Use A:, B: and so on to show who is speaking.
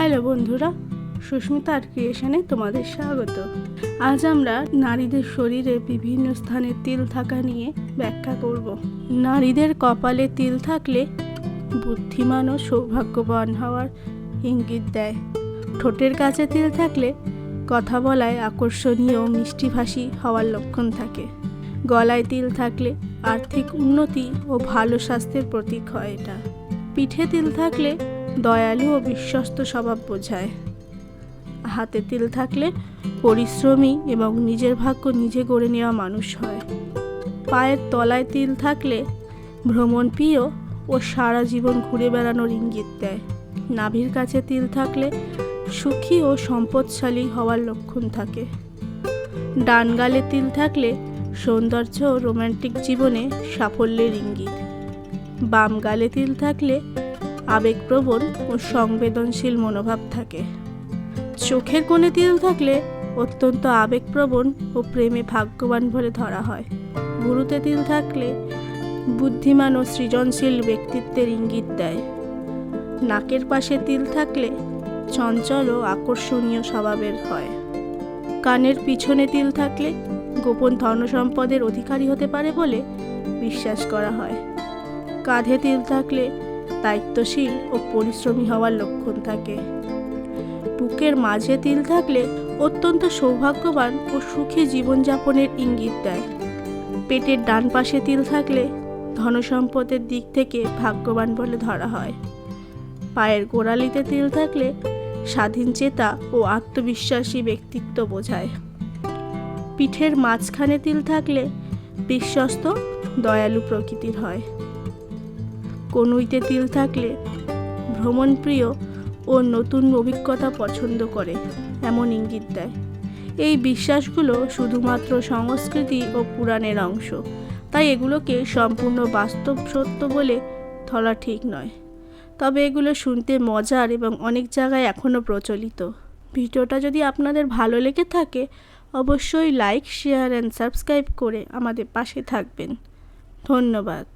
A: Hello বন্ধুরা সুস্মিতার ক্রিয়েশনে তোমাদের স্বাগত। আজ আমরা নারীদের শরীরে বিভিন্ন স্থানে তিল থাকা নিয়ে ব্যাখ্যা করব। নারীদের কপালে তিল থাকলে বুদ্ধিমান ও সৌভাগ্যবান হওয়ার ইঙ্গিত দেয়। ঠোঁটের কাছে তিল থাকলে কথা বলায় আকর্ষণীয় ও মিষ্টিভাষী হওয়ার লক্ষণ থাকে। গলায় তিল থাকলে আর্থিক উন্নতি ও ভালো স্বাস্থ্যের প্রতীক হয় এটা। পিঠে তিল থাকলে দয়ালু ও বিশ্বস্ত স্বভাব বোঝায়। হাতে তিল থাকলে পরিশ্রমী এবং নিজের ভাগ্য নিজে গড়ে নেওয়া মানুষ হয়। পায়ের তলায় তিল থাকলে ভ্রমণ প্রিয় ও সারা জীবন ঘুরে বেড়ানোর ইঙ্গিত দেয়। নাভির কাছে তিল থাকলে সুখী ও সম্পদশালী হওয়ার লক্ষণ থাকে। ডান গালে তিল থাকলে সৌন্দর্য ও রোমান্টিক জীবনে সাফল্যের ইঙ্গিত। বাম গালে তিল থাকলে আবেগপ্রবণ ও সংবেদনশীল মনোভাব থাকে। চোখের কোণে তিল থাকলে অত্যন্ত আবেগপ্রবণ ও প্রেমে ভাগ্যবান বলে ধরা হয়। গুরুতে তিল থাকলে বুদ্ধিমান ও সৃজনশীল ব্যক্তিত্বের ইঙ্গিত দেয়। নাকের পাশে তিল থাকলে চঞ্চল ও আকর্ষণীয় স্বভাবের হয়। কানের পিছনে তিল থাকলে গোপন ধনসম্পদের অধিকারী হতে পারে বলে বিশ্বাস করা হয়। কাঁধে তিল থাকলে দায়িত্বশীল ও পরিশ্রমী হওয়ার লক্ষণ থাকে। বুকের মাঝে তিল থাকলে অত্যন্ত সৌভাগ্যবান ও সুখী জীবনযাপনের ইঙ্গিত দেয়। পেটের ডান পাশে তিল থাকলে ধনসম্পদের দিক থেকে ভাগ্যবান বলে ধরা হয়। পায়ের গোড়ালিতে তিল থাকলে স্বাধীন চেতা ও আত্মবিশ্বাসী ব্যক্তিত্ব বোঝায়। পিঠের মাঝখানে তিল থাকলে বিশ্বস্ত, দয়ালু প্রকৃতির হয়। কনুইতে তিল থাকলে ভ্রমণপ্রিয় ও নতুন অভিজ্ঞতা পছন্দ করে, এমন ইঙ্গিত দেয়। এই বিশ্বাসগুলো শুধুমাত্র সংস্কৃতি ও পুরাণের অংশ। তাই এগুলোকে সম্পূর্ণ বাস্তব সত্য বলে ধরা ঠিক নয়। তবে এগুলো শুনতে মজার এবং অনেক জায়গায় এখনও প্রচলিত। ভিডিওটা যদি আপনাদের ভালো লেগে থাকে, অবশ্যই লাইক, শেয়ার অ্যান্ড সাবস্ক্রাইব করে আমাদের পাশে থাকবেন। ধন্যবাদ।